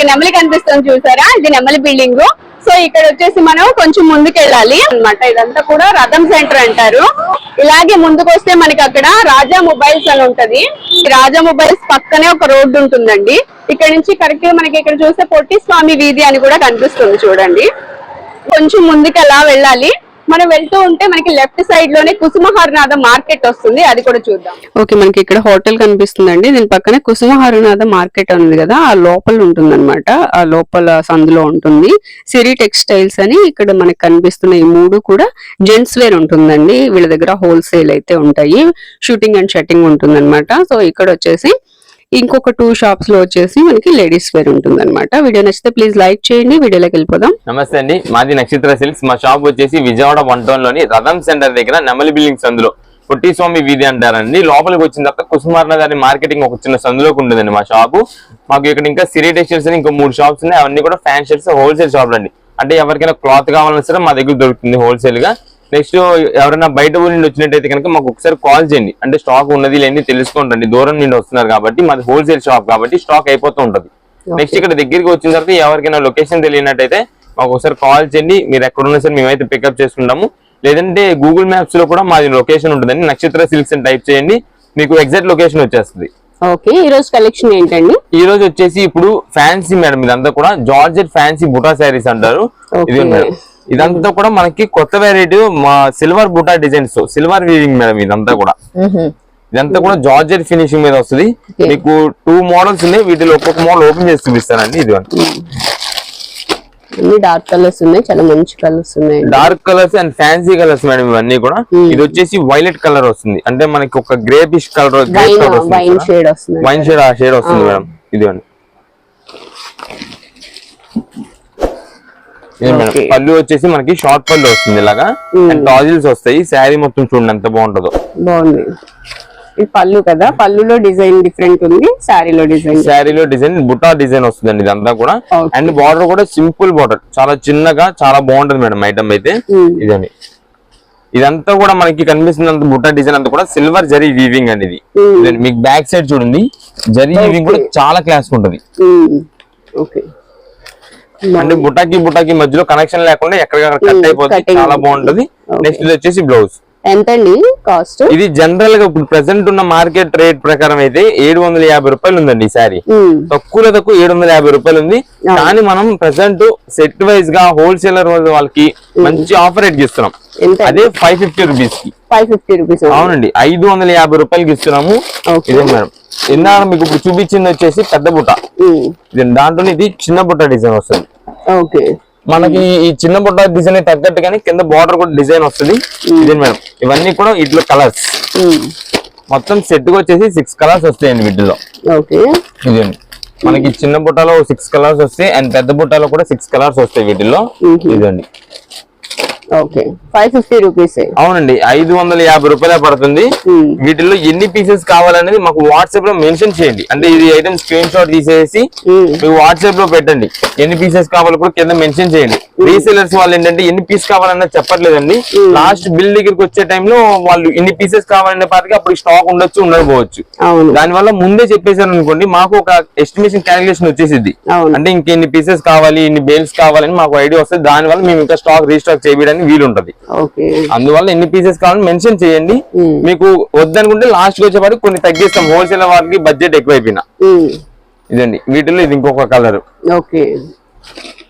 మనకి నెమలి కనిపిస్తుంది చూసారా? ఇది నెమలి బిల్డింగ్ సో ఇక్కడ వచ్చేసి మనం కొంచెం ముందుకెళ్ళాలి అనమాట ఇదంతా కూడా రథం సెంటర్ అంటారు. ఇలాగే ముందుకు వస్తే మనకి అక్కడ రాజా మొబైల్స్ అని ఉంటది. రాజా మొబైల్స్ పక్కనే ఒక రోడ్డు ఉంటుందండి. ఇక్కడ నుంచి కరెక్ట్గా మనకి ఇక్కడ చూస్తే పొట్టి స్వామి వీధి అని కూడా కనిపిస్తుంది చూడండి. కొంచెం ముందుకు ఎలా వెళ్ళాలి. మనం వెళ్తూ ఉంటే మనకి లెఫ్ట్ సైడ్లోనే కుసుమహరనాథ మార్కెట్ వస్తుంది అది కూడా చూద్దాం. ఓకే మనకి ఇక్కడ హోటల్ కనిపిస్తుందండి. దీని పక్కనే కుసుమహరనాథ మార్కెట్ ఉంది కదా ఆ లోపల ఉంటుంది ఆ లోపల సందులో ఉంటుంది. సిరి టెక్స్టైల్స్ అని ఇక్కడ మనకి కనిపిస్తున్న ఈ మూడు కూడా జెంట్స్ వేర్ ఉంటుందండి. వీళ్ళ దగ్గర హోల్సేల్ అయితే ఉంటాయి. షూటింగ్ అండ్ షట్టింగ్ ఉంటుందన్నమాట. సో ఇక్కడ వచ్చేసి ఇంకొక టూ షాప్స్లో వచ్చేసి మనకి లేడీస్ వేర్ ఉంటుందన్నమాట. వీడియో నచ్చితే ప్లీజ్ లైక్ చేయండి. వీడియోలోకి వెళ్ళిపోదాం. నమస్తే అండి. మాది నక్షత్ర సిల్క్స్. మా షాప్ వచ్చేసి విజయవాడ వన్ టౌన్లోని రథం సెంటర్ దగ్గర నెమలి బిల్డింగ్స్ అందులో. పొట్టి స్వామి వీధి అంటారండి. లోపలికి వచ్చిన తర్వాత కుసుమార్ నగర్ మార్కెటింగ్ ఒక చిన్న సందులోకి ఉంటుందండి మా షాపు మాకు ఇక్కడ ఇంకా సిరీ టెక్స్టైల్స్ అని ఇంకా మూడు షాప్స్ ఉన్నాయి. అవన్నీ కూడా ఫ్యాన్ షర్ట్స్ హోల్సేల్ షాప్ అండి. అంటే ఎవరికైనా క్లాత్ కావాలన్నా సరే మా దగ్గర దొరుకుతుంది హోల్సేల్గా. నెక్స్ట్ ఎవరైనా బయట ఊరి నుండి వచ్చినట్టయితే కనుక మాకు ఒకసారి కాల్ చేయండి. అంటే స్టాక్ ఉన్నది లేని తెలుసుకుంటండి దూరం నుండి వస్తున్నారు కాబట్టి మాది హోల్సేల్ షాప్ కాబట్టి స్టాక్ అయిపోతూ ఉంటది. నెక్స్ట్ ఇక్కడ దగ్గరికి వచ్చిన తర్వాత ఎవరికైనా లొకేషన్ తెలియనట్టయితే మాకు ఒకసారి కాల్ చేయండి. మీరు ఎక్కడ ఉన్నా సరే మేమైతే పికప్ చేసుకుంటాము. లేదంటే గూగుల్ మ్యాప్స్లో కూడా మాది లొకేషన్ ఉంటుందండి. నక్షత్ర సిల్క్స్ అని టైప్ చేయండి. మీకు ఎగ్జాక్ట్ లొకేషన్ వచ్చేస్తుంది. ఓకే ఈ రోజు కలెక్షన్ ఏంటండి? ఈ రోజు వచ్చేసి ఇప్పుడు ఫ్యాన్సీ మేడం ఇదంతా కూడా జార్జెట్ ఫ్యాన్సీ బుటా శారీస్ అంటారు. ఇది. మేడం ఇదంతా కూడా మనకి కొత్త వెరైటీ మా silver buta designs silver weaving madam ఇదంతా కూడా. ఇదంతా కూడా జార్జెట్ ఫినిషింగ్ మీద వస్తుంది. మీకు టూ మోడల్స్ ఉన్నాయి వీటిలో ఒక్కొక్క మోడల్ ఓపెన్ చేసి చూపిస్తానండి ఇది అన్ని డార్క్ కలర్స్ ఉన్నాయి చాలా మంచి కలర్స్ ఉన్నాయి. Dark colours and fancy colours madam ఇవన్నీ కూడా. ఇది వచ్చేసి వైలెట్ కలర్ వస్తుంది. అంటే మనకి ఒక గ్రేపిష్ కలర్ వైన్ షేడ్ వస్తుంది వైన్ షేడ్ ఆ షేడ్ వస్తుంది. మేడం. ఇది మేడం Okay. పళ్ళు వచ్చేసి మనకి షార్ట్ పళ్ళు వస్తుంది ఇలాగా. Hmm. అండ్ టాజిల్స్ వస్తాయి. శారీ మొత్తం చూడండి ఎంత బాగుంటుందో. బాగుంది. ఇది పళ్ళు కదా? పళ్ళులో డిజైన్ డిఫరెంట్ ఉంది శారీలో డిజైన్ శారీలో డిజైన్ బుటా డిజైన్ వస్తుందండి ఇదంతా కూడా. అండ్ బార్డర్ కూడా సింపుల్ బార్డర్ చాలా చిన్నగా చాలా బాగుంటది మేడం ఐటమ్ అయితే. Hmm. ఇదండి. ఇదంతా కూడా మనకి కనిపిస్తున్నంత బుట్ట డిజైన్ అంతా కూడా సిల్వర్ జరీ వీవింగ్ అండి ఇది. Hmm. మీకు బ్యాక్ సైడ్ చూడండి. జరీ వీవింగ్ కూడా. చాలా క్లాస్ ఉంటది. ఓకే అంటే బుటాకి బుటాకి మధ్యలో కనెక్షన్ లేకుండా ఎక్కడికక్కడ కట్ Hmm, అయిపోతుంది. చాలా బాగుంటది. నెక్స్ట్ ఇది వచ్చేసి బ్లౌజ్ ఎంత అండి కాస్ట్? ఇది జనరల్గా ఇప్పుడు ప్రెసెంట్ ఉన్న మార్కెట్ రేట్ ప్రకారం అయితే ఏడు వందల యాభై రూపాయలు ఉందండి ఈ సారీ తక్కువలో తక్కువ ఏడు వందల యాభై రూపాయలు ఉంది. కానీ మనం ప్రెసెంట్ సెట్ వైజ్గా హోల్సేలర్ వాళ్ళకి మంచి ఆఫర్ రేట్ ఇస్తున్నాం. అదే ఫైవ్ ఫిఫ్టీ రూపీస్కి. ఫైవ్ ఫిఫ్టీ రూపీస్ అవునండి ఐదు వందల యాభై రూపాయలకి ఇస్తున్నాము. ఇదే మేడం. ఇందాక మీకు ఇప్పుడు చూపించింది వచ్చేసి పెద్ద బుట్ట. దాంట్లో ఇది చిన్న బుట్ట డిజైన్ వస్తుంది. ఓకే. మనకి ఈ చిన్న బుట్ట డిజైన్ తగ్గట్టు కానీ కింద బార్డర్ కూడా డిజైన్ వస్తుంది. ఇదే మేడం. ఇవన్నీ కూడా ఇట్లా కలర్స్ మొత్తం సెట్గా వచ్చేసి సిక్స్ కలర్స్ వస్తాయండి వీటిలో. ఓకే. ఇదండి మనకి చిన్న బుట్టలో సిక్స్ కలర్స్ వస్తాయి అండ్ పెద్ద బుట్టలో కూడా సిక్స్ కలర్స్ వస్తాయి వీటిల్లో. ఇదండి. ఓకే. ఫైవ్ ఫిఫ్టీ రూపీస్ అవునండి ఐదు వందల యాభై రూపాయలే పడుతుంది. వీటిల్లో ఎన్ని పీసెస్ కావాలనేది మాకు వాట్సాప్లో మెన్షన్ చేయండి. అంటే ఇది ఐటమ్ స్క్రీన్ షాట్ తీసేసి మీకు వాట్సాప్లో పెట్టండి. ఎన్ని పీసెస్ కావాలో కూడా కింద మెన్షన్ చేయండి. రీసేలర్స్ వాళ్ళు ఏంటంటే ఎన్ని పీస్ కావాలన్నది చెప్పట్లేదండి. లాస్ట్ బిల్ దగ్గరికి వచ్చే టైంలో వాళ్ళు ఎన్ని పీసెస్ కావాలనే పాటికి అప్పుడు స్టాక్ ఉండొచ్చు ఉండకపోవచ్చు. అవును. దాని వల్ల ముందే చెప్పేశారు అనుకోండి మాకు ఒక ఎస్టిమేషన్ క్యాలిక్యులేషన్ వచ్చేసిద్ది. అవును. అంటే ఇంకెన్ని పీసెస్ కావాలి ఇన్ని బేల్స్ కావాలని మాకు ఐడియా వస్తుంది. దాని వల్ల మేము ఇంకా స్టాక్ రీస్టాక్ చేయడానికి వీలుంటది. ఓకే. అందువల్ల ఎన్ని పీసెస్ కావాలని మెన్షన్ చేయండి. మీకు వద్దనుకుంటే లాస్ట్కి వచ్చేపాటికి కొన్ని తగ్గిస్తాం. హోల్సేల్ వాళ్ళకి బడ్జెట్ ఎక్కువైపోయినా. ఇదండి. వీటిలో ఇది ఇంకొక కలర్ ఓకే.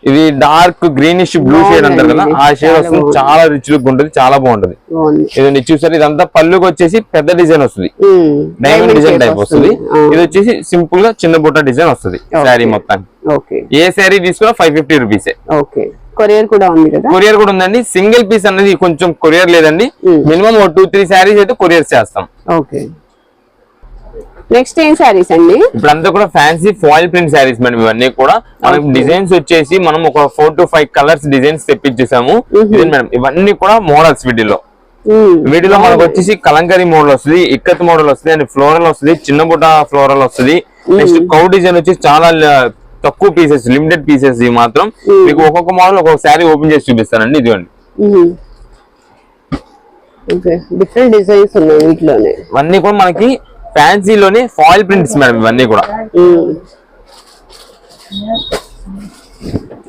ఇది డార్క్ గ్రీనిష్ బ్లూ షేడ్ అంటారు కదా. ఆ షేడ్ వస్తుంది. చాలా రిచ్ లుక్ ఉంటుంది. చాలా బాగుంటది. ఇదండి. చూసారు? ఇదంతా పళ్ళుకి వచ్చేసి పెద్ద డిజైన్ వస్తుంది. డైమండ్ డిజైన్ టైప్ వస్తుంది. ఇది వచ్చేసి సింపుల్గా చిన్న బుట్ట డిజైన్ వస్తుంది. శారీ మొత్తానికి. ఓకే. ఏ శారీ తీసుకున్నా ఫైవ్ ఫిఫ్టీ రూపీసే ఓకే. కొరియర్ కూడా ఉంది కదా? కొరియర్ కూడా ఉందండి. సింగిల్ పీస్ అనేది కొంచెం కొరియర్ లేదండి. మినిమం ఒక టూ త్రీ శారీస్ అయితే కొరియర్ చేస్తాం. ఓకే. నెక్స్ట్ ఏం శారీస్ అండి? ఇప్పుడు అంతా కూడా fancy foil print saris madam ఇవన్నీ కూడా. మనకి. డిజైన్స్ వచ్చేసి మనం ఒక four two five colours designs తెప్పించేసాము. Madam. ఇవన్నీ కూడా మోడల్స్ వీటిలో. వీటిలో మనకు వచ్చేసి కలంకరీ మోడల్ వస్తుంది ఇక్కత్ మోడల్ వస్తుంది అండ్ ఫ్లోరల్ వస్తుంది చిన్న బుట్ట ఫ్లోరల్ వస్తుంది. నెక్స్ట్ కౌ డిజైన్ వచ్చి చాలా తక్కువ పీసెస్ లిమిటెడ్ పీసెస్ ఇవి మాత్రం. మీకు ఒక్కొక్క మోడల్ ఒక్కొక్క శారీ ఓపెన్ చేసి చూపిస్తానండి ఇదిగోండి. డిఫరెంట్ డిజైన్స్ ఉన్నాయి వీటిలోనే. ఇవన్నీ కూడా మనకి ఫ్యాన్సీలోనే ఫాయిల్ ప్రింట్స్ మేడం ఇవన్నీ కూడా.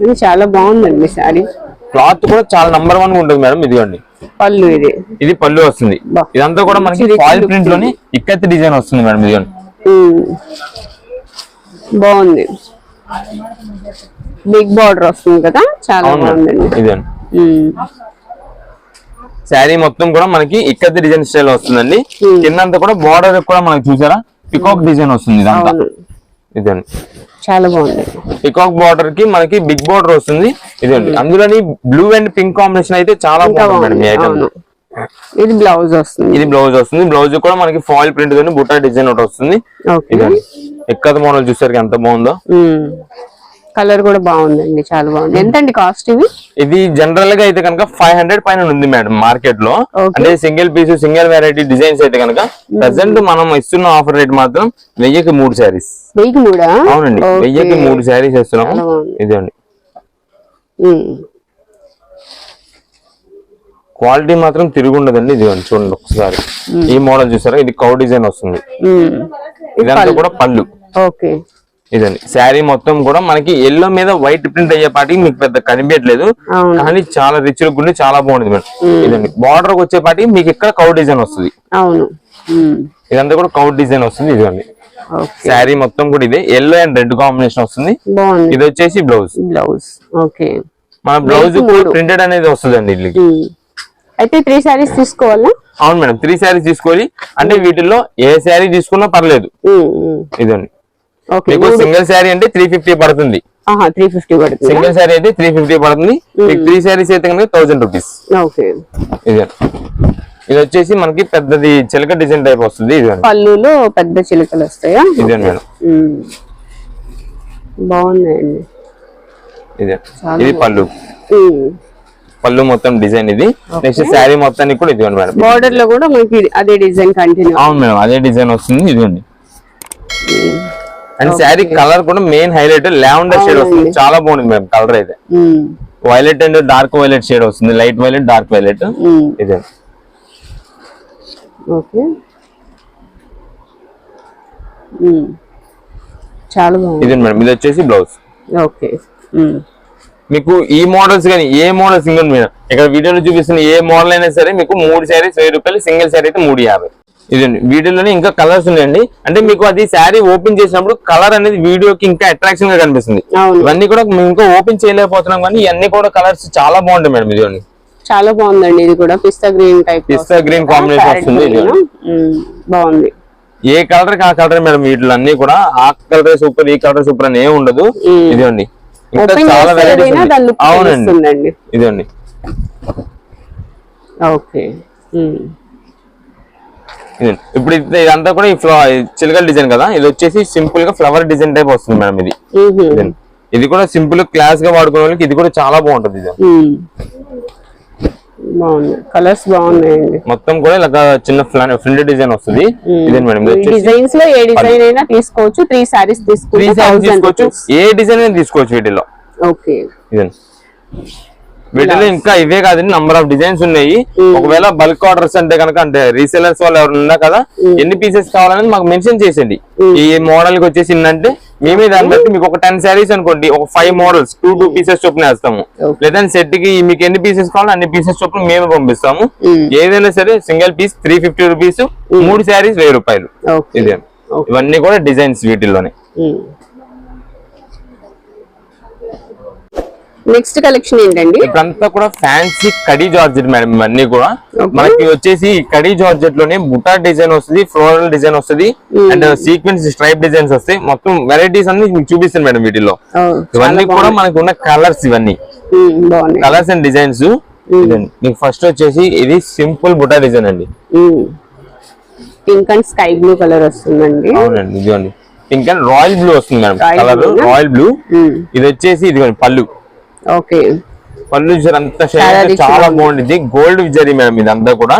ఇది చాలా బాగుందండి శారీ. క్లాత్ కూడా చాలా నంబర్ వన్ ఉంటుంది మేడం ఇదిగోండి. పళ్ళు ఇది. ఇది పళ్ళు వస్తుంది. ఇదంతా కూడా మనకి ఫాయిల్ ప్రింట్లోని ఇక్కత్తి డిజైన్ వస్తుంది మేడం ఇదిగోండి. బాగుంది. బిగ్ బార్డర్ వస్తుంది కదా చాలా బాగుందండి. శారీ మొత్తం కూడా మనకి ఇక్కత్తి డిజైన్ స్టైల్ వస్తుందండి. కిందంతా కూడా బార్డర్ కూడా మనకి చూసారా? పికాక్ డిజైన్ వస్తుంది ఇదంతా. ఇదండి చాలా బాగుంది. పికాక్ బార్డర్కి మనకి బిగ్ బార్డర్ వస్తుంది. ఇదండి అందులోని బ్లూ అండ్ పింక్ కాంబినేషన్ అయితే చాలా బాగుంది ఐటమ్ ఇది బ్లౌజ్ వస్తుంది. ఇది బ్లౌజ్ వస్తుంది. బ్లౌజ్ కూడా మనకి ఫాయిల్ ప్రింట్ తోని బుట్టా డిజైన్ ఒకటి వస్తుంది. ఇదండి ఎక్కద మోడల్ చూసారు ఎంత బాగుందో? కలర్ కూడా బాగుందండి చాలా బాగుంది. ఎంతండి కాస్ట్ ఇవి? ఇది జనరల్గా అయితే కనుక ఫైవ్ హండ్రెడ్ పైన ఉంది మేడం మార్కెట్లో. అంటే single piece single variety designs అయితే కనుక ప్రెసెంట్ మనం ఇస్తున్న ఆఫర్ రేట్ మాత్రం వెయ్యికి మూడు శారీస్ వెయ్యి కూడా అవునండి. వెయ్యికి మూడు శారీస్ ఇస్తున్నాము. ఇదండి. క్వాలిటీ మాత్రం తిరుగుండదండి ఇదిగోండి చూడండి ఒకసారి. ఈ మోడల్ చూసారా? ఇది కౌ డిజైన్ వస్తుంది. ఇది ఇదంతా. కూడా పళ్ళు. ఓకే. ఇదండి. శారీ మొత్తం కూడా మనకి ఎల్లో మీద వైట్ ప్రింట్ అయ్యేపాటికి మీకు పెద్ద కనిపించట్లేదు. కానీ చాలా రిచ్ లుక్ ఉండి చాలా బాగుంది మేడం. ఇదండి. బార్డర్ వచ్చేపాటికి మీకు ఇక్కడ కౌ డిజైన్ వస్తుంది. అవును. ఇదంతా కూడా కౌ డిజైన్ వస్తుంది ఇదండి శారీ మొత్తం కూడా ఇదే. ఎల్లో అండ్ రెడ్ కాంబినేషన్ వస్తుంది. ఇది వచ్చేసి బ్లౌజ్ బ్లౌజ్ ఓకే. మన బ్లౌజ్. ప్రింటెడ్ అనేది వస్తుందండి వీటికి ఉమ్. అయితే త్రీ సారీస్ తీసుకోవాలా? అవును మేడం త్రీ శారీస్ తీసుకోవాలి అంటే వీటిల్లో ఏ శారీ తీసుకున్నా పర్లేదు. ఇదండి మీకు సింగిల్ శారీ అంటే త్రీ ఫిఫ్టీ పడుతుంది. ఆహా త్రీ ఫిఫ్టీ పడుతుంది. సింగిల్ శారీ అయితే త్రీ ఫిఫ్టీ పడుతుంది. మీకు త్రీ శారీస్ అయితే కనుక థౌసండ్ రూపీస్ ఓకే. ఇది ఇది వచ్చేసి మనకి పెద్దది చిలక డిజైన్ టైప్ వస్తుంది. పళ్ళులో పెద్ద చిలుకలు వస్తాయా? ఇదండి మేడం. బాగున్నాయండి. ఇదే ఇది పళ్ళు. పళ్ళు మొత్తం డిజైన్ ఇది. నెక్స్ట్ శారీ మొత్తానికి కూడా ఇదిగోండి మేడం. బార్డర్లో కూడా మనకి అదే డిజైన్ కంటిన్యూ అవును మేడం అదే డిజైన్ వస్తుంది ఇదిగోండి. అండ్ శారీ కలర్ కూడా మెయిన్ హైలైట్ లావెండర్ షేడ్ వస్తుంది. చాలా బాగుంది మేడం కలర్ అయితే. Violet and dark violet shade వస్తుంది. లైట్ వైలెట్ డార్క్ వైలెట్ ఇదే ఓకే. చాలా బాగుంది. ఇదే మేడం ఇది వచ్చేసి బ్లౌజ్ ఓకే ఉమ్. మీకు ఈ మోడల్స్ కానీ ఏ మోడల్ సింగిల్ మీద? ఇక్కడ వీడియోలో చూపిస్తున్న ఏ మోడల్ అయినా సరే మీకు మూడు శారీస్ వెయ్యి రూపాయలు సింగిల్ శారీ అయితే మూడు యాభై. ఇదండి. వీడియోలోనే ఇంకా కలర్స్ ఉన్నాయండి. అంటే మీకు అది శారీ ఓపెన్ చేసినప్పుడు కలర్ అనేది వీడియోకి ఇంకా అట్రాక్షన్గా కనిపిస్తుంది. ఇవన్నీ కూడా మేము ఇంకా ఓపెన్ చేయలేకపోతున్నాం కానీ ఇవన్నీ కూడా కలర్స్ చాలా బాగుంటాయి మేడం ఇదిగోండి. చాలా బాగుందండి. ఇది కూడా pista green type pista green combination వస్తుంది. బాగుంది. ఏ కలర్కి ఆ కలర్ మేడం వీటిలో అన్ని కూడా ఆ కలర్ సూపర్ ఈ కలర్ సూపర్ అని ఏమి ఉండదు. ఇదిగోండి. అవునండి. ఇదండి. ఓకే. ఇప్పుడు ఇది- ఇదంతా కూడా ఈ ఫ్లవ చిలకల డిజైన్ కదా? ఇది వచ్చేసి సింపుల్గా ఫ్లవర్ డిజైన్ టైప్ వస్తుంది మేడం ఇది. ఇది కూడా సింపుల్ క్లాస్గా వాడుకునే వాళ్ళకి ఇది కూడా చాలా బాగుంటది ఇది. బాగుంది కలర్స్ బాగున్నాయండి. మొత్తం కూడా ఇలా చిన్న ఫ్రంట్ డిజైన్ వస్తుంది. మేడం ఇది డిజైన్స్లో ఏ డిజైన్ అయినా తీసుకోవచ్చు త్రీ సారీస్ తీసుకోవచ్చు. ఏ డిజైన్ అయినా తీసుకోవచ్చు వీటిలో ఓకే ఇదండి వీటిలో ఇంకా ఇవే కాదండి నంబర్ ఆఫ్ డిజైన్స్ ఉన్నాయి. ఒకవేళ బల్క్ ఆర్డర్స్ అంటే కనుక అంటే రీసెలర్స్ వాళ్ళు ఎవరు ఉన్నా కదా ఎన్ని పీసెస్ కావాలని మాకు మెన్షన్ చేసేయండి. ఈ మోడల్కి వచ్చేసి అంటే మేమే దాన్ని బట్టి మీకు ఒక టెన్ శారీస్ అనుకోండి ఒక five models two two pieces చొప్పున వేస్తాము. లేదంటే సెట్కి మీకు ఎన్ని పీసెస్ కావాలో అన్ని పీసెస్ చొప్పున మేము పంపిస్తాము. ఏదైనా సరే single piece three fifty rupees మూడు శారీస్ వెయ్యి రూపాయలు. ఇదే. ఇవన్నీ కూడా డిజైన్స్ వీటిల్లోనే. నెక్స్ట్ కలెక్షన్ ఏంటండి? ఇప్పుడంతా కూడా ఫ్యాన్సీ కడీ జార్జెట్ మేడం ఇవన్నీ కూడా. మనకి వచ్చేసి కడీ జార్జెట్లోనే బుటా డిజైన్ వస్తుంది ఫ్లోరల్ డిజైన్ వస్తుంది అండ్ సీక్వెన్స్ స్ట్రైప్ డిజైన్స్ వస్తాయి. మొత్తం వెరైటీస్ అన్ని మీకు చూపిస్తాను మేడం వీటిలో ఇవన్నీ కూడా మనకు ఉన్న కలర్స్ ఇవన్నీ. Colours and designs. మీకు ఫస్ట్ వచ్చేసి ఇది సింపుల్ బుటా డిజైన్ అండి. Pink and sky blue colour వస్తుందండి. అవునండి ఇదిగోండి. పింక్ అండ్ రాయల్ బ్లూ వస్తుంది మేడం. కలర్? Royal blue. ఇది వచ్చేసి ఇదిగోండి పళ్ళు. ఓకే. పళ్ళు చూసారు అంత చాలా. బాగుంటుంది గోల్డ్ జరీ మేడం ఇదంతా కూడా.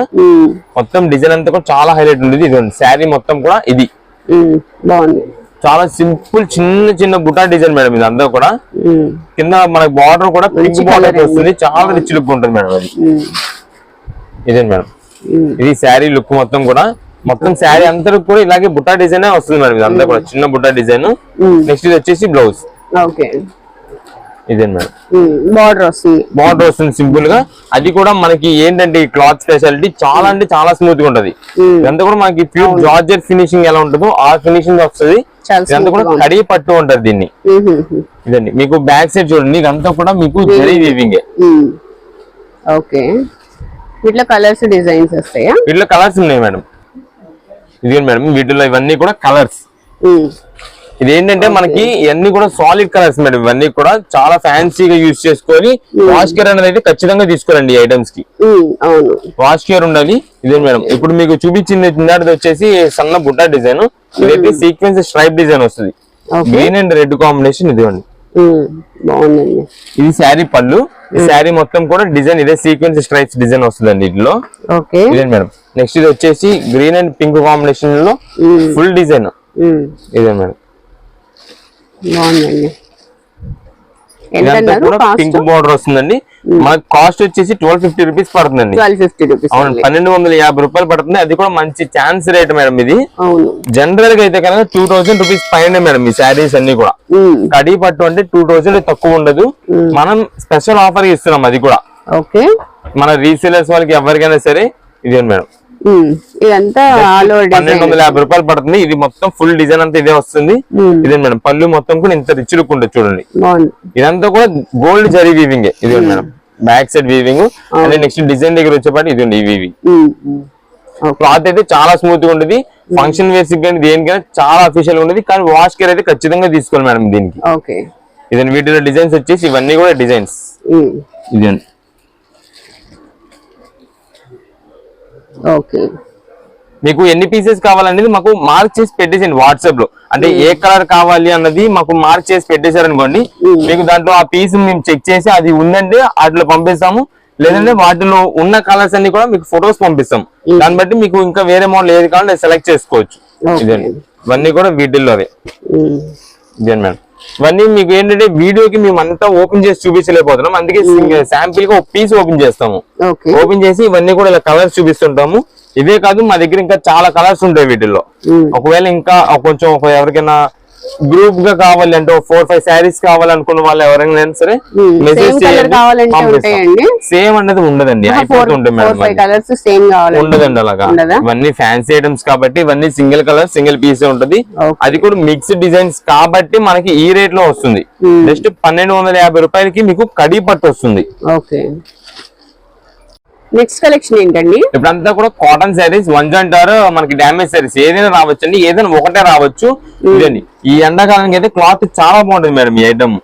మొత్తం డిజైన్ అంతా కూడా చాలా హైలైట్ ఉంది ఇది శారీ మొత్తం కూడా ఇది. బాగుంది. చాలా సింపుల్ చిన్న చిన్న బుటా డిజైన్ మేడం ఇది అంతా కూడా. కింద మనకి బార్డర్ కూడా పింక్ బార్డర్ వస్తుంది. చాలా రిచ్ లుక్ ఉంటుంది మేడం అది. ఇదే మేడం ఇది శారీ లుక్ మొత్తం కూడా. మొత్తం శారీ అంతా కూడా ఇలాగే బుట్టా డిజైన్ వస్తుంది మేడం ఇది అంతా కూడా. చిన్న బుట్టా డిజైన్. నెక్స్ట్ ఇది వచ్చేసి బ్లౌజ్ ఓకే. ఇదే మేడం బార్డర్ వస్తుంది. బార్డర్ వస్తుంది సింపుల్గా. అది కూడా మనకి ఏంటంటే ఈ క్లాత్ స్పెషాలిటీ చాలా అంటే చాలా స్మూత్గా ఉంటది. ఇదంతా కూడా మనకి ప్యూర్ జార్జెట్ ఫినిషింగ్ ఎలా ఉంటుందో ఆ ఫినిషింగ్ వస్తుంది. ఇదంతా కూడా. కడిగి పట్టు ఉంటది దీన్ని. ఇదండి. మీకు బ్యాక్ సైడ్ చూడండి. ఇదంతా కూడా మీకు జరీ వీవింగ్ ఓకే. వీటిలో కలర్స్ డిజైన్స్ వస్తాయా? వీటిలో కలర్స్ ఉన్నాయి మేడం. ఇది మేడం వీటిలో ఇవన్నీ కూడా కలర్స్ ఇది ఏంటంటే మనకి ఇవన్నీ కూడా సాలిడ్ కలర్స్ మేడం. ఇవన్నీ కూడా చాలా ఫ్యాన్సీగా యూజ్ చేసుకొని వాష్ కేర్ అనేది అయితే ఖచ్చితంగా తీసుకోరండి ఈ ఐటమ్స్కి. అవును. వాష్ కేర్ ఉండాలి. ఇదే మేడం. ఇప్పుడు మీకు చూపించింది చిన్నది వచ్చేసి సన్న బుట్ట డిజైన్ ఇదైతే సీక్వెన్స్ స్ట్రైప్ డిజైన్ వస్తుంది. గ్రీన్ అండ్ రెడ్ కాంబినేషన్ ఇదిగోండి బాగుందండి. ఇది శారీ పళ్ళు. ఈ శారీ మొత్తం కూడా డిజైన్ ఇదే సీక్వెన్స్ స్ట్రైప్స్ డిజైన్ వస్తుందండి ఓకే ఇదే మేడం. నెక్స్ట్ ఇది వచ్చేసి గ్రీన్ అండ్ పింక్ కాంబినేషన్లో ఫుల్ డిజైన్ ఇదే మేడం. బాగుందండి. పింక్ బోర్డర్ వస్తుందండి. మనకి కాస్ట్ వచ్చేసి ట్వెల్వ్ ఫిఫ్టీ రూపీస్ పడుతుందండి. అవును పన్నెండు వందల యాభై రూపాయలు పడుతుంది. అది కూడా మంచి ఛాన్స్ రేట్ మేడం ఇది. జనరల్గా అయితే కనుక టూ థౌసండ్ రూపీస్ పైన మేడం ఈ శారీస్ అన్ని కూడా. కడీ పట్టు అంటే టూ థౌసండ్ తక్కువ ఉండదు. మనం స్పెషల్ ఆఫర్ ఇస్తున్నాం అది కూడా. ఓకే. మన రీసేలర్స్ వాళ్ళకి ఎవరికైనా సరే ఇదే మేడం. ఇదంతా ఆల్ ఓవర్ పన్నెండు వందల యాభై రూపాయలు పడుతుంది. ఇది మొత్తం ఫుల్ డిజైన్ అంతా ఇదే వస్తుంది. ఇదే మేడం. పళ్ళు మొత్తం కూడా ఇంత రిచ్ లుక్ ఉంటుంది చూడండి. ఇదంతా కూడా గోల్డ్ జరీ వీవింగ్ ఇది మేడం. బ్యాక్ సైడ్ వీవింగ్ అదే నెక్స్ట్ డిజైన్ దగ్గర వచ్చేపాటు ఇది ఈ వీవింగ్ క్లాత్ అయితే చాలా స్మూత్గా ఉంటుంది. ఫంక్షన్ వేస్ కానీ దేనికైనా చాలా అఫీషియల్గా ఉంటుంది. కానీ వాష్ కేర్ అయితే ఖచ్చితంగా తీసుకోవాలి మేడం దీనికి. ఇదండి వీటిలో డిజైన్స్ వచ్చేసి ఇవన్నీ కూడా డిజైన్స్ ఇదండి ఓకే. మీకు ఎన్ని పీసెస్ కావాలనేది మాకు మార్క్ చేసి పెట్టేసండి వాట్సాప్లో. అంటే ఏ కలర్ కావాలి అన్నది మాకు మార్క్ చేసి పెట్టేశారు అనుకోండి మీకు దాంట్లో ఆ పీస్ మేము చెక్ చేసి అది ఉందంటే వాటిలో పంపిస్తాము. లేదంటే వాటిలో ఉన్న కలర్స్ అన్ని కూడా మీకు ఫొటోస్ పంపిస్తాం దాన్ని బట్టి మీకు ఇంకా వేరే మోడల్ ఏది కావాలంటే సెలెక్ట్ చేసుకోవచ్చు. ఇదండి ఇవన్నీ కూడా వీటిల్లోవే ఉమ్, ఇదే మేడం. ఇవన్నీ మీకు ఏంటంటే వీడియోకి మేము అంతా ఓపెన్ చేసి చూపించలేకపోతున్నాం. అందుకే శాంపిల్గా ఒక పీస్ ఓపెన్ చేస్తాము. ఓపెన్ చేసి ఇవన్నీ కూడా ఇలా కలర్స్ చూపిస్తుంటాము. ఇవే కాదు మా దగ్గర ఇంకా చాలా కలర్స్ ఉంటాయి వీటిల్లో. ఉమ్, ఒకవేళ ఇంకా కొంచెం ఎవరికైనా గ్రూప్గా కావాలి అంటే ఫోర్ ఫైవ్ శారీస్ కావాలనుకున్న వాళ్ళు ఎవరైనా సరే Hmm. మెసేజ్ కావాలంటే ఉంటాయండి? సేమ్ అనేది ఉండదండి మేడం ఉండదండి అలాగా? ఇవన్నీ ఫ్యాన్సీ ఐటమ్స్ కాబట్టి ఇవన్నీ సింగిల్ కలర్ సింగిల్ పీస్ ఉంటది. అది కూడా మిక్స్డ్ డిజైన్స్ కాబట్టి మనకి ఈ రేట్లో వస్తుంది Hmm. జస్ట్ పన్నెండు వందల యాభై రూపాయలకి మీకు కడి పట్టు వస్తుంది నెక్స్ట్ కలెక్షన్ ఏంటండి? ఇప్పుడంతా కూడా కాటన్ శారీస్ వన్ అంటారు మనకి డ్యామేజ్ శారీస్ ఏదైనా రావచ్చు అండి ఏదైనా ఒకటే రావచ్చు. ఇదండి. ఈ ఎండాకాలానికి అయితే క్లాత్ చాలా బాగుంటుంది మేడం ఈ ఐటమ్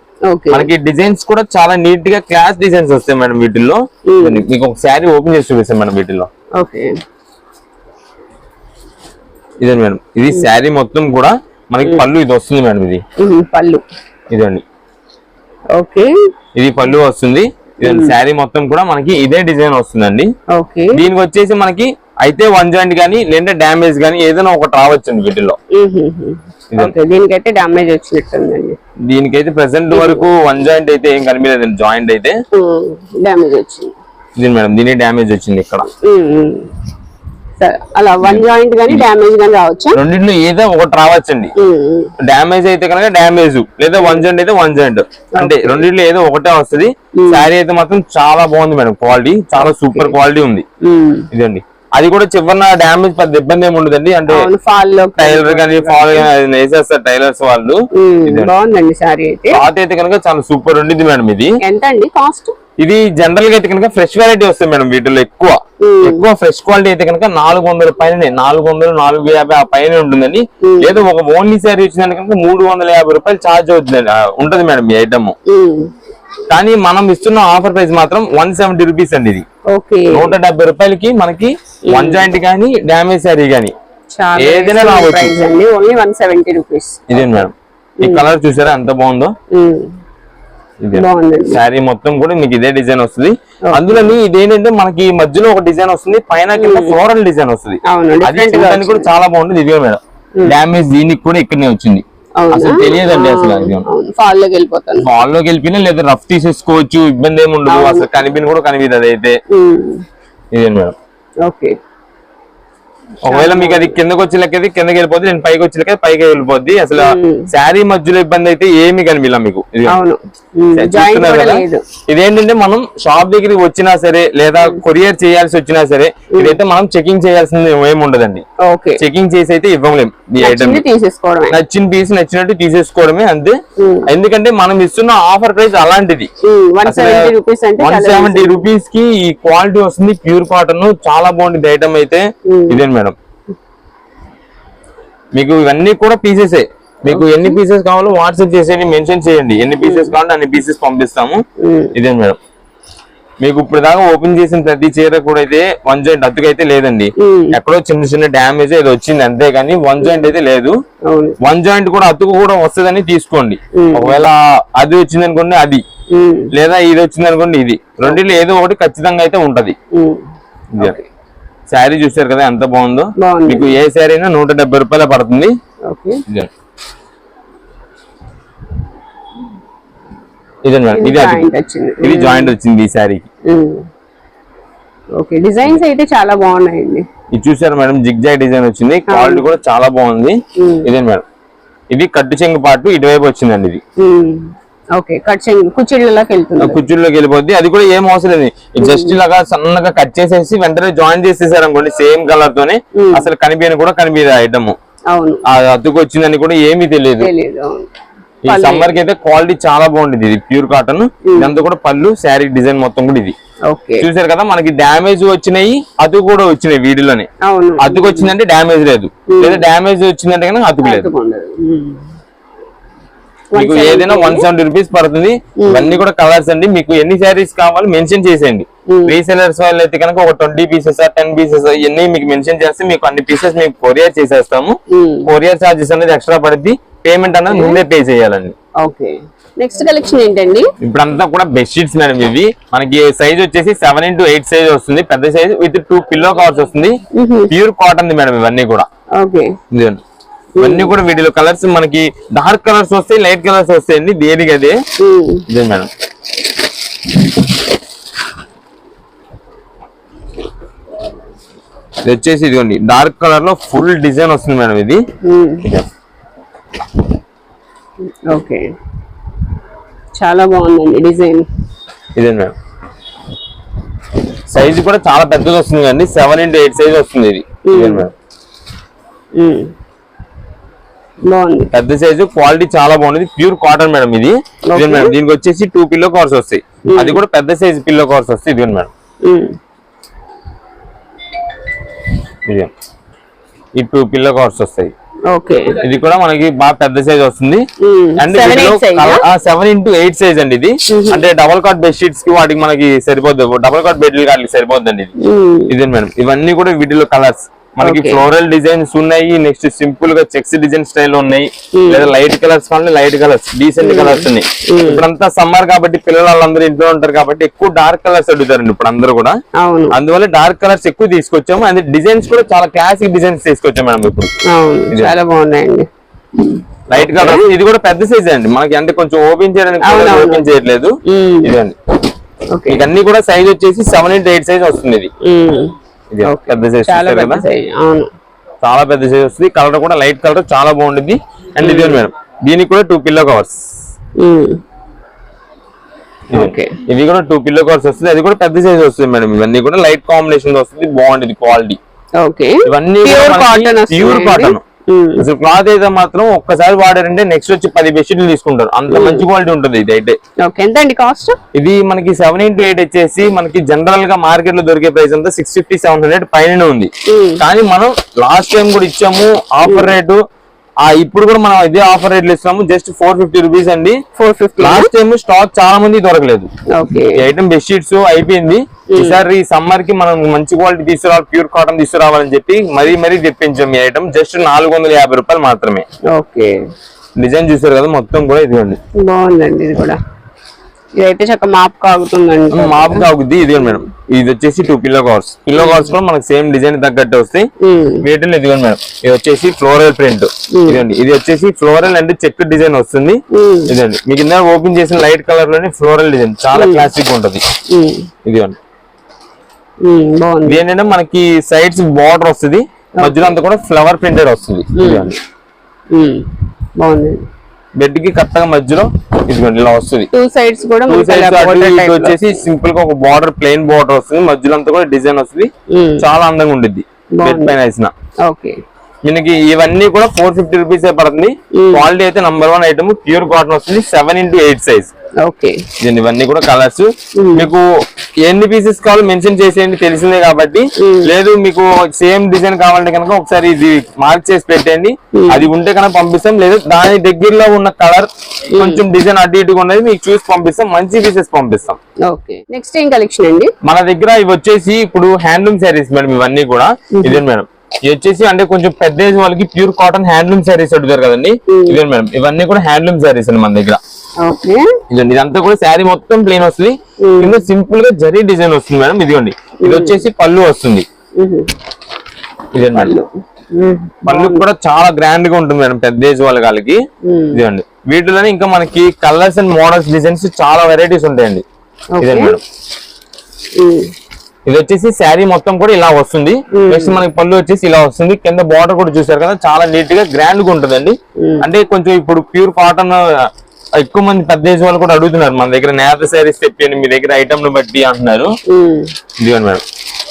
మనకి డిజైన్స్ కూడా చాలా నీట్గా క్లాస్ డిజైన్స్ వస్తాయి మేడం వీటిల్లో. ఇదండి. మీకు ఒక శారీ ఓపెన్ చేసి చూపిస్తాం మేడం వీటిల్లో. ఓకే ఇదండి మేడం. ఇది శారీ మొత్తం కూడా మనకి పళ్ళు ఇది వస్తుంది మేడం ఇది. పళ్ళు. ఇదండి. ఓకే ఇది పళ్ళు వస్తుంది. శారీ మొత్తం కూడా మనకి ఇదే డిజైన్ వస్తుందండి. దీనికి వచ్చేసి మనకి అయితే వన్ జాయింట్ కానీ లేదంటే డ్యామేజ్ కానీ ఏదైనా ఒకటి రావచ్చండి వీటిల్లో. ఓకే దీనికైతే డామేజ్ వచ్చినట్టుందండి. దీనికైతే ప్రెసెంట్ వరకు వన్ జాయింట్ అయితే ఏం కనిపించలేదండి జాయింట్ అయితే. డామేజ్ వచ్చింది. ఇది మేడం దీని డ్యామేజ్ వచ్చింది ఇక్కడ. సరే అలా వన్ జాయింట్ కానీ డామేజ్ కానీ రావచ్చా? రెండింటిలో ఏదో ఒకటి రావచ్చండి. ఉమ్, ఉమ్. డ్యామేజ్ అయితే కనుక డ్యామేజ్ లేదా వన్ జాయింట్ అయితే వన్ జాయింట్ అంటే రెండింటిలో ఏదో ఒకటే వస్తుంది. శారీ అయితే మాత్రం చాలా బాగుంది మేడం క్వాలిటీ చాలా సూపర్ క్వాలిటీ ఉంది. ఇదండి. అది కూడా చివరిన డ్యామేజ్ పెద్ద ఇబ్బంది ఏమి ఉండదండి. అంటే టైలర్ కానీ ఫాల్ వేసేస్తారు టైలర్స్ వాళ్ళు. బాగుందండి సారీ అయితే. అయితే కనుక చాలా సూపర్ ఉండిద్ది మేడం ఇది. ఎంత అండి కాస్ట్ ఇది జనరల్గా అయితే కనుక ఫ్రెష్ వెరైటీ వస్తుంది మేడం వీటిలో ఎక్కువ. ఎక్కువ ఫ్రెష్ క్వాలిటీ అయితే కనుక నాలుగు వందల పైన నాలుగు వందలు నాలుగు యాభై ఆ పైన ఉంటుందండి. ఏదో ఒక ఓన్లీ శారీ వచ్చిందని కనుక మూడు వందల యాభై రూపాయలు ఛార్జ్ అవుతుంది ఉంటది మేడం ఈ ఐటమ్ కానీ మనం ఇస్తున్న ఆఫర్ ప్రైస్ మాత్రం వన్ సెవెంటీ రూపీస్ అండి ఇది. నూట డెబ్బై రూపాయలకి మనకి వన్ జాయింట్ కానీ డ్యామేజ్ శారీ కానీ. ఏదైనా రావచ్చు. ఇదే మేడం? ఈ కలర్ చూసారా? ఎంత బాగుందో? శారీ మొత్తం కూడా మీకు ఇదే డిజైన్ వస్తుంది. అందులోని ఇదేంటంటే మనకి ఈ మధ్యలో ఒక డిజైన్ వస్తుంది పైన కింద ఫ్లోరల్ డిజైన్ వస్తుంది. అది కూడా చాలా బాగుంటుంది ఇదే మేడం. డ్యామేజ్ దీనికి కూడా ఇక్కడనే వచ్చింది? అసలు తెలియదండి అసలు ఫాల్లోకి వెళ్ళిపోతాను. వాళ్ళలోకి వెళ్ళిపోయినా లేదా రఫ్ తీసేసుకోవచ్చు ఇబ్బంది ఏమి ఉండదు. అసలు కనిపిన కూడా కనిపించదు అదైతే. ఇదే మేడం. ఓకే. ఒకవేళ మీకు అది కిందకి వచ్చే లెక్కది కిందకి వెళ్ళిపోద్ది నేను పైకి వచ్చే లెక్క పైకి వెళ్ళిపోద్ది. అసలు శారీ మధ్యలో ఇబ్బంది అయితే ఏమి కనిపించలే మీకు. లేదు. ఇదేంటంటే మనం షాప్ దగ్గరికి వచ్చినా సరే లేదా కొరియర్ చేయాల్సి వచ్చినా సరే ఇదైతే మనం చెకింగ్ చేయాల్సింది ఏమి ఉండదండి ఓకే చెకింగ్ చేసి అయితే ఇవ్వలేం ఈ ఐటమ్ నచ్చింది తీసేసుకోవడమే. నచ్చిన పీస్ నచ్చినట్టు తీసేసుకోవడమే అంతే. ఎందుకంటే మనం ఇస్తున్న ఆఫర్ ప్రైస్ అలాంటిది. వన్ సెవెంటీ రూపీస్కి ఈ క్వాలిటీ వస్తుంది ప్యూర్ కాటన్ చాలా బాగుంటుంది ఐటమ్ అయితే. ఇదే మేడం? మీకు ఇవన్నీ కూడా పీసెస్ మీకు ఎన్ని పీసెస్ కావాలో వాట్సాప్ చేసేయండి మెన్షన్ చేయండి. ఎన్ని పీసెస్ కావాలో అన్ని పీసెస్ పంపిస్తాము. ఇదే మేడం. మీకు ఇప్పుడు దాకా ఓపెన్ చేసిన ప్రతి చీర కూడా అయితే వన్ జాయింట్ అతుకైతే లేదండి. ఎక్కడో చిన్న చిన్న డ్యామేజ్ ఏదో వచ్చింది అంతే కానీ వన్ జాయింట్ అయితే లేదు. వన్ జాయింట్ కూడా అతుకు కూడా వస్తుందని తీసుకోండి. ఒకవేళ అది వచ్చింది అనుకోండి అది లేదా ఇది వచ్చింది అనుకోండి ఇది. రెండిట్లో ఏదో ఒకటి ఖచ్చితంగా అయితే ఉంటది. శారీ చూసారు కదా ఎంత బాగుందో. మీకు ఏ శారీ అయినా నూట రూపాయలు పడుతుంది. ఇదే వచ్చింది. ఇది జాయింట్ వచ్చింది ఈ శారీకి. ఓకే డిజైన్స్ అయితే చాలా బాగున్నాయండి. ఇది చూసారు మేడం? జిగ్జాగ్ డిజైన్ వచ్చింది. క్వాలిటీ కూడా చాలా బాగుంది. ఇదే మేడం. ఇది కట్టు చెంగు పాటు ఇటువైపు వచ్చిందండి ఇది. ఓకే కట్ చేయండి కుచ్చిళ్ళలోకి వెళ్తుంది. వెళ్ళిపోద్ది. అది కూడా ఏం అవసరం లేదు. జస్ట్ ఇలాగా సన్నగా కట్ చేసేసి వెంటనే జాయిన్ చేసేసారు అనుకోండి సేమ్ కలర్ తోనే అసలు కనిపించని కూడా కనిపించదు ఐటమ్ అవును. అతుకు వచ్చిందని కూడా ఏమీ తెలియదు. ఈ సమ్మర్కి అయితే క్వాలిటీ చాలా బాగుంటుంది ఇది ప్యూర్ కాటన్. ఇదంతా కూడా పళ్ళు శారీ డిజైన్ మొత్తం కూడా ఇది. చూసారు కదా మనకి డ్యామేజ్ వచ్చినాయి అతుకు కూడా వచ్చినాయి వీడియోలోనే అవును. అతుకు వచ్చిందంటే డ్యామేజ్ లేదు. లేదా డ్యామేజ్ వచ్చిందంటే కనుక అతుకు లేదు. మీకు ఏదైనా వన్ సెవెంటీ రూపీస్ పడుతుంది. ఇవన్నీ కూడా కలర్స్ అండి. మీకు ఎన్ని శారీస్ కావాలో మెన్షన్ చేసేయండి. రీసెలర్స్ వాళ్ళు అయితే కనుక ఒక ట్వంటీ పీసెస్ టెన్ పీసెస్ ఇవన్నీ మీకు మెన్షన్ చేస్తే మీకు అన్ని పీసెస్ మీకు కొరియర్ చేసేస్తాము. కొరియర్ చార్జెస్ అనేది ఎక్స్ట్రా పడుద్ది. పేమెంట్ అనేది ముందే పే చేయాలండి. ఓకే నెక్స్ట్ కలెక్షన్ ఏంటండి? ఇప్పుడంతా కూడా బెడ్షీట్స్ మేడం ఇవి. మనకి సైజ్ వచ్చేసి సెవెన్ ఇంటూ ఎయిట్ సైజ్ వస్తుంది. పెద్ద size with two pillow covers వస్తుంది. ప్యూర్ కాటన్ మేడం ఇవన్నీ కూడా. ఓకే. ఇవన్నీ కూడా వీటిలో కలర్స్ మనకి డార్క్ కలర్స్ వస్తాయి లైట్ కలర్స్ వస్తాయండి. దేనికి అదే? ఉమ్. ఇదే మేడం ఇది వచ్చేసి ఇదిగోండి. డార్క్ కలర్లో ఫుల్ డిజైన్ వస్తుంది మేడం ఇది. ఉమ్. ఓకే. చాలా బాగుందండి డిజైన్. ఇదే మేడం. సైజ్ కూడా చాలా పెద్దది వస్తుంది అండి సెవెన్ ఇంటూ ఎయిట్ సైజ్ వస్తుంది ఇది. ఇదే. బాగుంది. పెద్ద సైజు క్వాలిటీ చాలా బాగుంది. ప్యూర్ కాటన్ మేడం ఇది. ఇదే మేడం. దీనికి వచ్చేసి టూ పిల్లో కవర్స్ వస్తాయి. అది కూడా పెద్ద సైజ్ పిల్లో కవర్స్ వస్తాయి. ఇదిగోండి మేడం. ఇదే. ఈ టూ పిల్లో కవర్స్ వస్తాయి. ఇది కూడా మనకి బాగా పెద్ద సైజ్ వస్తుంది. And? Seven into eight size అండి ఇది. అంటే డబల్ కాట్ బెడ్ షీట్స్కి వాటికి మనకి సరిపోద్ది. డబల్ కాట్ బెడ్ వాటికి సరిపోద్ది అండి ఇది. ఇదే మేడం? ఇవన్నీ కూడా వీటిలో కలర్స్ మనకి. ఫ్లోరల్ డిజైన్స్ ఉన్నాయి నెక్స్ట్ సింపుల్గా చెక్స్ డిజైన్ స్టైల్ ఉన్నాయి. లేదా లైట్ కలర్స్ కావాలి లైట్ కలర్స్ డీసెంట్ కలర్స్ ఉన్నాయి. ఇప్పుడంతా సమ్మర్ కాబట్టి పిల్లలు వాళ్ళందరూ ఇంట్లో ఉంటారు కాబట్టి ఎక్కువ డార్క్ కలర్స్ అడుగుతారండి ఇప్పుడు అందరూ కూడా. అందువల్ల డార్క్ కలర్స్ ఎక్కువ తీసుకొచ్చాము. అండ్ డిజైన్స్ కూడా చాలా క్లాసిక్ డిజైన్స్ తీసుకొచ్చాం మేడం ఇప్పుడు. చాలా బాగున్నాయండి. లైట్ కలర్ ఇది కూడా పెద్ద సైజ్ అండి. మనకి అంటే కొంచెం ఓపెన్ చేయడానికి. ఓపెన్ చేయట్లేదు. ఉమ్. ఇదండి అన్ని కూడా సైజ్ వచ్చేసి సెవెన్ ఇంటూ ఎయిట్ సైజ్ వస్తుంది ఇది. ఇది పెద్ద సైజ్. అవును. చాలా పెద్ద సైజ్ వస్తుంది. కలర్ కూడా లైట్ కలర్ చాలా బాగుంటుంది. అండ్ ఇది మేడం దీనికి కూడా టూ పిల్లో కవర్స్ ఇవి కూడా టూ పిల్లో కవర్స్ వస్తుంది. అది కూడా పెద్ద సైజ్ వస్తుంది మేడం. ఇవన్నీ కూడా లైట్ కాంబినేషన్ వస్తుంది. బాగుంటుంది క్వాలిటీ ఓకే ఇవన్నీ ప్యూర్ కాటన్ అసలు క్లాత్ అయితే మాత్రం ఒక్కసారి వాడారంటే నెక్స్ట్ వచ్చి పది బెడ్షీట్లు తీసుకుంటారు. అంత మంచి క్వాలిటీ ఉంటుంది ఇది అయితే. ఓకే ఎంత అండి కాస్ట్ ఇది మనకి సెవెన్ ఇంటూ ఎయిట్ వచ్చేసి మనకి జనరల్గా మార్కెట్లో దొరికే ప్రైస్ అంతా సిక్స్ ఫిఫ్టీ సెవెన్ హండ్రెడ్ పైన ఉంది. కానీ మనం లాస్ట్ టైం కూడా ఇచ్చాము ఆఫర్ రేటు ఆ ఇప్పుడు కూడా మనం ఇదే ఆఫర్ రేట్లు ఇస్తాము జస్ట్ ఫోర్ ఫిఫ్టీ రూపీస్ అండి. Four fifty last time stock చాలా మంది దొరకలేదు. ఐటమ్ బెడ్ షీట్స్ అయిపోయింది. ఈసారి సమ్మర్కి మనం మంచి క్వాలిటీ తీసుకురావాలి ప్యూర్ కాటన్ తీసుకురావాలని చెప్పి మరీ మరీ తెప్పించాం ఈ ఐటమ్ జస్ట్ నాలుగు వందల యాభై రూపాయలు మాత్రమే. ఓకే డిజైన్ చూసారు కదా మొత్తం కూడా ఇదిగోండి. బాగుందండి ఇది కూడా. ఇదైతే చక్క మాప్ కాగుతుందండి. మాపుగా అవుద్ది ఇది మేడం. ఇది వచ్చేసి two pillow covers pillow covers కూడా మనకి సేమ్ డిజైన్ తగ్గట్టు వస్తాయి. వీటిలో ఇదిగోండి మేడం. ఇది వచ్చేసి ఫ్లోరల్ ప్రింట్ ఇదండి ఇది వచ్చేసి ఫ్లోరల్ అండ్ చెక్ డిజైన్ వస్తుంది. ఇదండి మీకు ఇందాక ఓపెన్ చేసిన లైట్ కలర్లోని ఫ్లోరల్ డిజైన్ చాలా క్లాసిక్ ఉంటది. ఇదిగోండి. ఇది ఏంటంటే మనకి సైడ్స్ బార్డర్ వస్తుంది. మధ్యలో అంతా కూడా ఫ్లవర్ ప్రింటెడ్ వస్తుంది. ఇదిగోండి. బాగుంది. బెడ్కి కరెక్ట్గా మధ్యలో ఇదిగోండి ఇలా వస్తుంది. టూ సైడ్స్ కూడా టూ సైడ్స్. వచ్చేసి సింపుల్గా ఒక బార్డర్ ప్లెయిన్ బార్డర్ వస్తుంది. మధ్యలో అంతా కూడా డిజైన్ వస్తుంది. ఉమ్, చాలా అందంగా ఉండిద్ది. బెడ్. పైన వేసిన. ఓకే మనకి ఇవన్నీ కూడా ఫోర్ ఫిఫ్టీ రూపీస్ పడుతుంది. క్వాలిటీ అయితే number one item pure cotton వస్తుంది. Seven into eight size okay దీని ఇవన్నీ కూడా కలర్స్ మీకు ఎన్ని పీసెస్ కావాలో మెన్షన్ చేసేయండి తెలిసిందే కాబట్టి. లేదు మీకు సేమ్ డిజైన్ కావాలంటే కనుక ఒకసారి ఇది మార్క్ చేసి పెట్టండి. అది ఉంటే కనుక పంపిస్తాం. లేదు దాని దగ్గరలో ఉన్న కలర్ కొంచెం డిజైన్ అటు ఇటుగా ఉన్నది మీకు చూసి పంపిస్తాం. మంచి పీసెస్ పంపిస్తాం. ఓకే నెక్స్ట్ ఏం కలెక్షన్ అండి? మన దగ్గర ఇవి వచ్చేసి ఇప్పుడు హ్యాండ్లూమ్ శారీస్ మేడం ఇవన్నీ కూడా. ఇదే మేడం ఇది వచ్చేసి అంటే కొంచెం పెద్ద ఏజ్ వాళ్ళకి ప్యూర్ కాటన్ హ్యాండ్లూమ్ శారీస్ అడుగుతారు కదండి. ఇదే మేడం ఇవన్నీ కూడా హ్యాండ్లూమ్ శారీస్ అండి మన దగ్గర. ఇదండి ఇదంతా కూడా శారీ మొత్తం ప్లేన్ వస్తుంది. కింద సింపుల్గా జరీ డిజైన్ వస్తుంది మేడం ఇదిగోండి. ఇది వచ్చేసి పళ్ళు వస్తుంది. ఉహు, ఇదే మేడం. ఉమ్, పళ్ళు కూడా చాలా గ్రాండ్గా ఉంటుంది మేడం పెద్ద ఏజ్ వాళ్ళ వాళ్ళకి ఉమ్, ఇదిగోండి. వీటిలోనే ఇంకా మనకి కలర్స్ అండ్ మోడల్స్ డిజైన్స్ చాలా వెరైటీస్ ఉంటాయండి. ఇదే ఓకే. మేడం. ఇది వచ్చేసి శారీ మొత్తం కూడా ఇలా వస్తుంది. నెక్స్ట్ మనకి పళ్ళు వచ్చేసి ఇలా వస్తుంది. కింద బార్డర్ కూడా చూసారు కదా చాలా నీట్గా గ్రాండ్గా ఉంటుందండి. అంటే కొంచెం ఇప్పుడు ప్యూర్ కాటన్ ఎక్కువ మంది పెద్ద ఏజ్ వాళ్ళు కూడా అడుగుతున్నారు మన దగ్గర నేత శారీస్ తెప్పియండి మీ దగ్గర ఐటమ్ను బట్టి అంటున్నారు. ఇదిగోండి మేడం.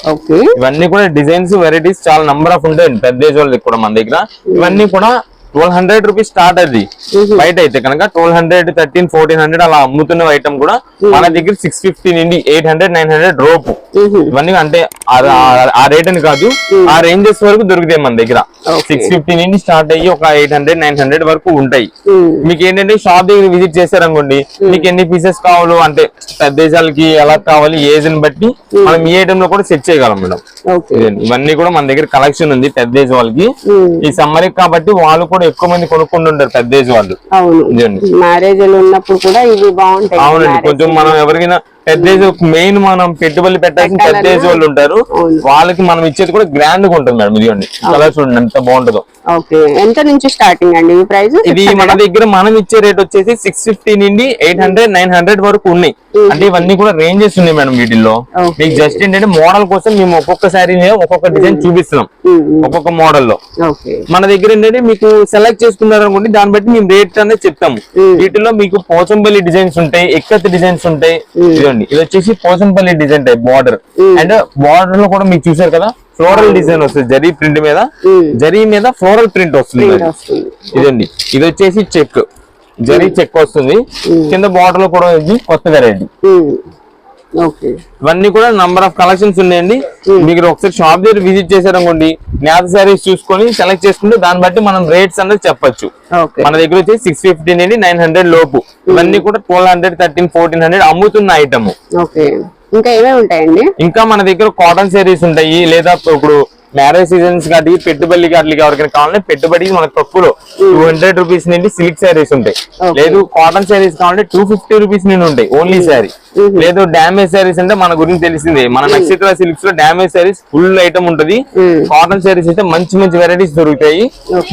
ఓకే. ఇవన్నీ కూడా డిజైన్స్ వెరైటీస్ చాలా నంబర్ ఆఫ్ ఉంటాయండి పెద్ద ఏజ్ వాళ్ళకి కూడా మన దగ్గర. ఇవన్నీ కూడా ట్వెల్వ్ హండ్రెడ్ రూపీస్ స్టార్ట్ అది. బయట అయితే కనుక twelve hundred thirteen fourteen hundred అలా అమ్ముతున్న ఐటమ్ కూడా మన దగ్గర సిక్స్ ఫిఫ్టీ నుండి ఎయిట్ హండ్రెడ్ నైన్ హండ్రెడ్ రోపు. ఇవన్నీ అంటే ఆ- రేట్ అని కాదు ఆ రేంజెస్ వరకు దొరుకుతాయి మన దగ్గర. సిక్స్ ఫిఫ్టీ నుండి స్టార్ట్ అయ్యి ఒక ఎయిట్ హండ్రెడ్ నైన్ హండ్రెడ్ వరకు ఉంటాయి. మీకు ఏంటంటే షాప్ దగ్గర విజిట్ చేశారనుకోండి మీకు ఎన్ని పీసెస్ కావాలో అంటే పెద్ద దేశాలకి ఎలా కావాలి ఏజ్ని బట్టి మనం ఈ ఐటమ్లో కూడా సెట్ చేయగలం మేడం. ఇవన్నీ కూడా మన దగ్గర కలెక్షన్ ఉంది పెద్ద ఏజ్ వాళ్ళకి. ఉమ్, ఈ సమ్మర్ కాబట్టి వాళ్ళు కూడా ఎక్కువ మంది కొనుక్కుంటుంటారు పెద్ద ఏజ్ వాళ్ళు. మ్యారేజ్ ఉన్నప్పుడు కూడా ఇవి బాగుంటాయి. అవునండి. కొంచెం మనం ఎవరికైనా పెద్ద మెయిన్ మనం పెట్టుబడి పెట్టాల్సిన పెద్ద ఏజ్ వాళ్ళు ఉంటారు. వాళ్ళకి మనం ఇచ్చేది కూడా గ్రాండ్గా ఉంటుంది మేడం. ఇదిగోండి. కలర్ చూడండి ఎంత బాగుంటుందో. ఎంత నుంచి స్టార్టింగ్ అండి ఈ ప్రైస్ ఇది మన దగ్గర మనం ఇచ్చే రేట్ వచ్చేసి సిక్స్ ఫిఫ్టీ నుండి ఎయిట్ హండ్రెడ్ నైన్ హండ్రెడ్ వరకు ఉన్నాయి. అంటే ఇవన్నీ కూడా రేంజెస్ ఉన్నాయి మేడం వీటిల్లో. మీకు జస్ట్ ఏంటంటే మోడల్ కోసం మేము ఒక్కొక్క శారీ ఒక్కొక్క డిజైన్ చూపిస్తున్నాం. ఒక్కొక్క మోడల్లో. మన దగ్గర ఏంటంటే మీకు సెలెక్ట్ చేసుకున్నారు అనుకోండి దాన్ని బట్టి మేము రేట్ అనేది చెప్తాము. వీటిలో మీకు పోచంపల్లి డిజైన్స్ ఉంటాయి ఎక్కత్ డిజైన్స్ ఉంటాయి. ఇదండి ఇది వచ్చేసి Pochampally design type border and బార్డర్లో కూడా మీకు చూసారు కదా? ఫ్లోరల్ డిజైన్ వస్తుంది జరీ ప్రింట్ మీద. జరీ మీద ఫ్లోరల్ ప్రింట్ వస్తుంది ఇదండి. ఇది వచ్చేసి చెక్. జరీ చెక్ వస్తుంది. కింద బార్డర్లో కూడా కొత్త వెరైటీ ఇవన్నీ కూడా నంబర్ ఆఫ్ కలెక్షన్స్ ఉన్నాయండి. మీరు ఒకసారి షాప్ దగ్గర విజిట్ చేశారనుకోండి నేత శారీస్ చూసుకొని సెలెక్ట్ చేసుకుంటే దాన్ని బట్టి మనం రేట్స్ అనేది చెప్పొచ్చు. మన దగ్గర వచ్చి సిక్స్ ఫిఫ్టీ నుండి నైన్ హండ్రెడ్ లోపు. ఇవన్నీ కూడా twelve hundred thirteen fourteen hundred అమ్ముతున్న ఐటమ్ ఇంకా ఏమేమి ఉంటాయండి? ఇంకా మన దగ్గర కాటన్ శారీస్ ఉంటాయి లేదా ఇప్పుడు మ్యారేజ్ సీజన్స్ కాటి పెట్టుబడి కాటికి ఎవరికైనా కావాలంటే పెట్టుబడికి మనకు తక్కువలో టూ హండ్రెడ్ రూపీస్ నుండి సిల్క్ శారీస్ ఉంటాయి. లేదు కాటన్ శారీస్ కావాలంటే టూ ఫిఫ్టీ రూపీస్ నుండి ఉంటాయి ఓన్లీ శారీ లేదు డామేజ్ శారీస్ అంటే మన గురించి తెలిసిందే. మన నక్షత్ర సిల్క్స్లో డామేజ్ శారీస్ ఫుల్ ఐటమ్ ఉంటది. కాటన్ శారీస్ అయితే మంచి మంచి వెరైటీస్ దొరుకుతాయి.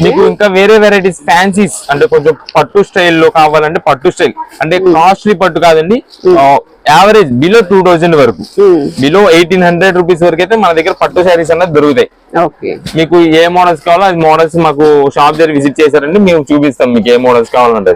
మీకు ఇంకా వేరే వెరైటీస్ ఫ్యాన్సీస్ అంటే కొంచెం పట్టు స్టైల్లో కావాలంటే పట్టు స్టైల్ అంటే కాస్ట్లీ పట్టు కాదండి. యావరేజ్ బిలో టూ థౌజండ్ వరకు. బిలో ఎయిటీన్ హండ్రెడ్ రూపీస్ వరకు అయితే మన దగ్గర పట్టు శారీస్ అన్నది దొరుకుతాయి. మీకు ఏ మోడల్స్ కావాలో అది మోడల్స్ మాకు షాప్ దగ్గర విజిట్ చేశారండి మేము చూపిస్తాం మీకు ఏ మోడల్స్ కావాలంటే.